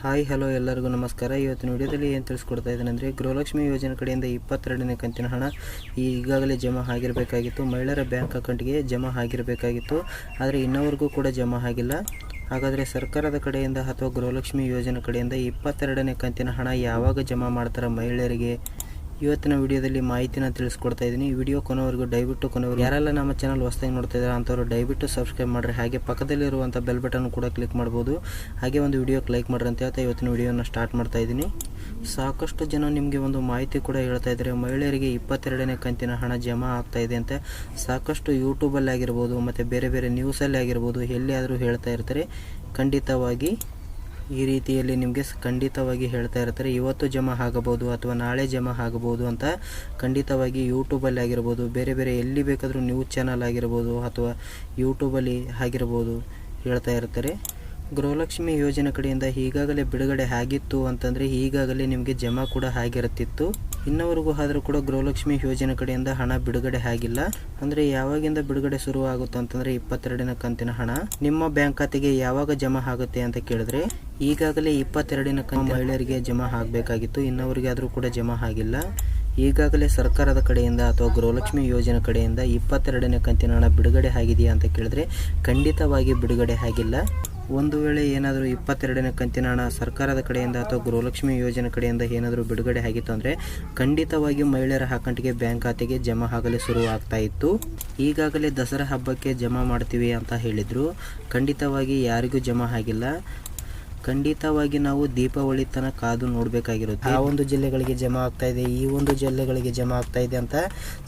Hi, hello ಎಲ್ಲರಿಗೂ ನಮಸ್ಕಾರ. ಇವತ್ತಿನ ವಿಡಿಯೋದಲ್ಲಿ ಏನು ತಿಳಿಸ್ಕೊಡ್ತಾ ಇದ್ದೇನೆ ಅಂದರೆ ಗೃಹಲಕ್ಷ್ಮಿ ಯೋಜನೆ ಕಡೆಯಿಂದ ಇಪ್ಪತ್ತೆರಡನೇ ಕಂತಿನ ಹಣ ಈಗಾಗಲೇ ಜಮಾ ಆಗಿರಬೇಕಾಗಿತ್ತು. ಮಹಿಳೆಯರ ಬ್ಯಾಂಕ್ ಅಕೌಂಟ್ಗೆ ಜಮಾ ಆಗಿರಬೇಕಾಗಿತ್ತು. ಆದರೆ ಇನ್ನವರೆಗೂ ಕೂಡ ಜಮಾ ಆಗಿಲ್ಲ. ಹಾಗಾದರೆ ಸರ್ಕಾರದ ಕಡೆಯಿಂದ ಅಥವಾ ಗೃಹಲಕ್ಷ್ಮಿ ಯೋಜನೆ ಕಡೆಯಿಂದ ಇಪ್ಪತ್ತೆರಡನೇ ಕಂತಿನ ಹಣ ಯಾವಾಗ ಜಮಾ ಮಾಡ್ತಾರೆ ಮಹಿಳೆಯರಿಗೆ? ಇವತ್ತಿನ ವಿಡಿಯೋದಲ್ಲಿ ಮಾಹಿತಿನ ತಿಳಿಸ್ಕೊಡ್ತಾ ಇದ್ದೀನಿ. ಈ ವಿಡಿಯೋ ಕೊನೆವರೆಗೂ ದಯವಿಟ್ಟು ಕೊನೆವರೆಗೂ ಯಾರೆಲ್ಲ ನಮ್ಮ ಚಾನಲ್ ಹೊಸದಾಗಿ ನೋಡ್ತಾ ಇದ್ದಾರೆ ಅಂಥವ್ರು ದಯವಿಟ್ಟು ಸಬ್ಸ್ಕ್ರೈಬ್ ಮಾಡ್ರಿ. ಹಾಗೆ ಪಕ್ಕದಲ್ಲಿರುವಂಥ ಬೆಲ್ ಬಟನ್ ಕೂಡ ಕ್ಲಿಕ್ ಮಾಡ್ಬೋದು. ಹಾಗೆ ಒಂದು ವಿಡಿಯೋಕ್ಕೆ ಲೈಕ್ ಮಾಡ್ರಿ ಅಂತ ಹೇಳ್ತಾ ಇವತ್ತಿನ ವಿಡಿಯೋನ ಸ್ಟಾರ್ಟ್ ಮಾಡ್ತಾ ಇದ್ದೀನಿ. ಸಾಕಷ್ಟು ಜನ ನಿಮಗೆ ಒಂದು ಮಾಹಿತಿ ಕೂಡ ಹೇಳ್ತಾ ಇದ್ದಾರೆ. ಮಹಿಳೆಯರಿಗೆ ಇಪ್ಪತ್ತೆರಡನೇ ಕಂತಿನ ಹಣ ಜಮಾ ಆಗ್ತಾ ಇದೆ ಅಂತ. ಸಾಕಷ್ಟು ಯೂಟ್ಯೂಬಲ್ಲಿ ಆಗಿರ್ಬೋದು ಮತ್ತು ಬೇರೆ ಬೇರೆ ನ್ಯೂಸಲ್ಲಿ ಆಗಿರ್ಬೋದು ಎಲ್ಲಿಯಾದರೂ ಹೇಳ್ತಾ ಇರ್ತಾರೆ. ಖಂಡಿತವಾಗಿ ಈ ರೀತಿಯಲ್ಲಿ ನಿಮಗೆ ಖಂಡಿತವಾಗಿ ಹೇಳ್ತಾ ಇರ್ತಾರೆ. ಇವತ್ತು ಜಮಾ ಆಗಬಹುದು ಅಥವಾ ನಾಳೆ ಜಮಾ ಆಗಬಹುದು ಅಂತ ಖಂಡಿತವಾಗಿ ಯೂಟ್ಯೂಬಲ್ಲಿ ಆಗಿರ್ಬೋದು, ಬೇರೆ ಬೇರೆ ಎಲ್ಲಿ ಬೇಕಾದರೂ ನ್ಯೂಸ್ ಚಾನಲ್ ಆಗಿರ್ಬೋದು ಅಥವಾ ಯೂಟ್ಯೂಬಲ್ಲಿ ಆಗಿರ್ಬೋದು ಹೇಳ್ತಾ ಇರ್ತಾರೆ. ಗೃಹಲಕ್ಷ್ಮಿ ಯೋಜನೆ ಕಡೆಯಿಂದ ಈಗಾಗಲೇ ಬಿಡುಗಡೆ ಆಗಿತ್ತು ಅಂತಂದರೆ ಈಗಾಗಲೇ ನಿಮಗೆ ಜಮಾ ಕೂಡ ಆಗಿರುತ್ತಿತ್ತು. ಇನ್ನವರೆಗೂ ಆದರೂ ಕೂಡ ಗೃಹಲಕ್ಷ್ಮಿ ಯೋಜನೆ ಕಡೆಯಿಂದ ಹಣ ಬಿಡುಗಡೆ ಆಗಿಲ್ಲ. ಅಂದರೆ ಯಾವಾಗಿಂದ ಬಿಡುಗಡೆ ಶುರು ಆಗುತ್ತೆ ಅಂತಂದರೆ ಇಪ್ಪತ್ತೆರಡನೇ ಕಂತಿನ ಹಣ. ನಿಮ್ಮ ಬ್ಯಾಂಕ್ ಖಾತೆಗೆ ಯಾವಾಗ ಜಮಾ ಆಗುತ್ತೆ ಅಂತ ಕೇಳಿದ್ರೆ ಈಗಾಗಲೇ ಇಪ್ಪತ್ತೆರಡನೇ ಕಂತು ಮಹಿಳೆಯರಿಗೆ ಜಮಾ ಆಗಬೇಕಾಗಿತ್ತು. ಇನ್ನವರಿಗೆ ಆದರೂ ಕೂಡ ಜಮಾ ಆಗಿಲ್ಲ. ಈಗಾಗಲೇ ಸರ್ಕಾರದ ಕಡೆಯಿಂದ ಅಥವಾ ಗೃಹಲಕ್ಷ್ಮಿ ಯೋಜನೆ ಕಡೆಯಿಂದ ಇಪ್ಪತ್ತೆರಡನೇ ಕಂತಿನ ಹಣ ಬಿಡುಗಡೆ ಆಗಿದೆಯಾ ಅಂತ ಕೇಳಿದ್ರೆ ಖಂಡಿತವಾಗಿ ಬಿಡುಗಡೆ ಆಗಿಲ್ಲ. ಒಂದು ವೇಳೆ ಏನಾದರೂ ಇಪ್ಪತ್ತೆರಡನೇ ಕಂತಿನ ಹಣ ಸರ್ಕಾರದ ಕಡೆಯಿಂದ ಅಥವಾ ಗೃಹಲಕ್ಷ್ಮಿ ಯೋಜನೆ ಕಡೆಯಿಂದ ಏನಾದರೂ ಬಿಡುಗಡೆ ಆಗಿತ್ತು ಅಂದರೆ ಖಂಡಿತವಾಗಿ ಮಹಿಳೆಯರ ಅಕೌಂಟ್ಗೆ ಬ್ಯಾಂಕ್ ಖಾತೆಗೆ ಜಮಾ ಆಗಲು ಶುರು ಆಗ್ತಾ ಇತ್ತು. ಈಗಾಗಲೇ ದಸರಾ ಹಬ್ಬಕ್ಕೆ ಜಮಾ ಮಾಡ್ತೀವಿ ಅಂತ ಹೇಳಿದರು. ಖಂಡಿತವಾಗಿ ಯಾರಿಗೂ ಜಮಾ ಆಗಿಲ್ಲ. ಖಂಡಿತವಾಗಿ ನಾವು ದೀಪಾವಳಿ ತನಕ ಕಾದು ನೋಡಬೇಕಾಗಿರುತ್ತೆ. ಆ ಒಂದು ಜಿಲ್ಲೆಗಳಿಗೆ ಜಮಾ ಆಗ್ತಾ ಇದೆ, ಈ ಒಂದು ಜಿಲ್ಲೆಗಳಿಗೆ ಜಮಾ ಆಗ್ತಾ ಇದೆ ಅಂತ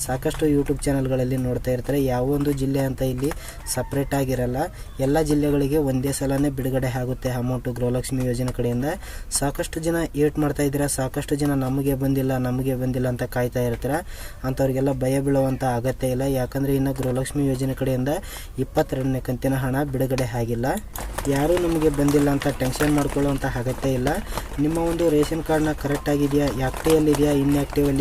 ಸಾಕಷ್ಟು ಯೂಟ್ಯೂಬ್ ಚಾನಲ್ಗಳಲ್ಲಿ ನೋಡ್ತಾ ಇರ್ತಾರೆ. ಯಾವ ಒಂದು ಜಿಲ್ಲೆ ಅಂತ ಇಲ್ಲಿ ಸಪ್ರೇಟ್ ಆಗಿರಲ್ಲ. ಎಲ್ಲ ಜಿಲ್ಲೆಗಳಿಗೆ ಒಂದೇ ಸಲನೇ ಬಿಡುಗಡೆ ಆಗುತ್ತೆ ಅಮೌಂಟು ಗೃಹಲಕ್ಷ್ಮಿ ಯೋಜನೆ ಕಡೆಯಿಂದ ಸಾಕಷ್ಟು ಜನ ಏಟ್ ಮಾಡ್ತಾ ಇದ್ದೀರಾ? ಸಾಕಷ್ಟು ಜನ ನಮಗೆ ಬಂದಿಲ್ಲ ನಮಗೆ ಬಂದಿಲ್ಲ ಅಂತ ಕಾಯ್ತಾ ಇರ್ತಾರೆ? ಅಂಥವ್ರಿಗೆಲ್ಲ ಭಯ ಬೀಳುವಂಥ ಅಗತ್ಯ ಇಲ್ಲ. ಯಾಕಂದರೆ ಇನ್ನು ಗೃಹಲಕ್ಷ್ಮಿ ಯೋಜನೆ ಕಡೆಯಿಂದ ಇಪ್ಪತ್ತೆರಡನೇ ಕಂತಿನ ಹಣ ಬಿಡುಗಡೆ ಆಗಿಲ್ಲ. ಯಾರೂ ನಮಗೆ ಬಂದಿಲ್ಲ ಅಂತ ಟೆನ್ಷನ್ ಮಾಡ್ಕೊಳ್ಳುವಂಥ ಅಗತ್ಯ ಇಲ್ಲ. ನಿಮ್ಮ ಒಂದು ರೇಷನ್ ಕಾರ್ಡ್ನ ಕರೆಕ್ಟ್ ಆಗಿದೆಯಾ ಆ್ಯಕ್ಟಿವಲ್ಲಿದೆಯಾ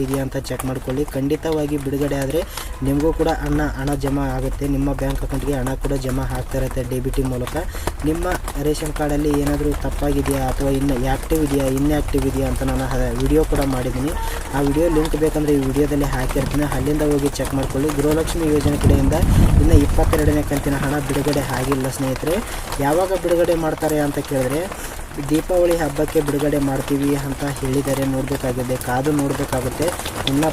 ಇದೆಯಾ ಅಂತ ಚೆಕ್ ಮಾಡ್ಕೊಳ್ಳಿ. ಖಂಡಿತವಾಗಿ ಬಿಡುಗಡೆ ಆದರೆ ನಿಮಗೂ ಕೂಡ ಹಣ ಹಣ ಜಮಾ ಆಗುತ್ತೆ. ನಿಮ್ಮ ಬ್ಯಾಂಕ್ ಅಕೌಂಟ್ಗೆ ಹಣ ಕೂಡ ಜಮಾ ಆಗ್ತಾ ಇರುತ್ತೆ ಮೂಲಕ. ನಿಮ್ಮ ರೇಷನ್ ಕಾರ್ಡಲ್ಲಿ ಏನಾದರೂ ತಪ್ಪಾಗಿದೆಯಾ ಅಥವಾ ಇನ್ನು ಆ್ಯಕ್ಟಿವ್ ಇದೆಯಾ ಇನ್ಆ್ಯಕ್ಟಿವ್ ಇದೆಯಾ ಅಂತ ನಾನು ವಿಡಿಯೋ ಕೂಡ ಮಾಡಿದ್ದೀನಿ. ಆ ವಿಡಿಯೋ ಲಿಂಕ್ ಬೇಕಂದರೆ ಈ ವಿಡಿಯೋದಲ್ಲಿ ಹಾಕಿರ್ತೀನಿ. ಅಲ್ಲಿಂದ ಹೋಗಿ ಚೆಕ್ ಮಾಡ್ಕೊಳ್ಳಿ. ಗೃಹಲಕ್ಷ್ಮಿ ಯೋಜನೆ ಕಡೆಯಿಂದ ಇನ್ನು ಇಪ್ಪತ್ತೆರಡನೇ ಕಂತಿನ ಹಣ ಬಿಡುಗಡೆ ಆಗಿಲ್ಲ ಸ್ನೇಹಿತರೆ. ಯಾವಾಗ ಬಿಡುಗಡೆ ಮಾಡ್ತಾರೆ ಅಂತ ಕೇಳಿದ್ರೆ ದೀಪಾವಳಿ ಹಬ್ಬಕ್ಕೆ ಬಿಡುಗಡೆ ಮಾಡ್ತೀವಿ ಅಂತ ಹೇಳಿದರೆ ನೋಡಬೇಕಾಗಿದೆ ಕಾದು ನೋಡಬೇಕಾಗುತ್ತೆ. ಇನ್ನು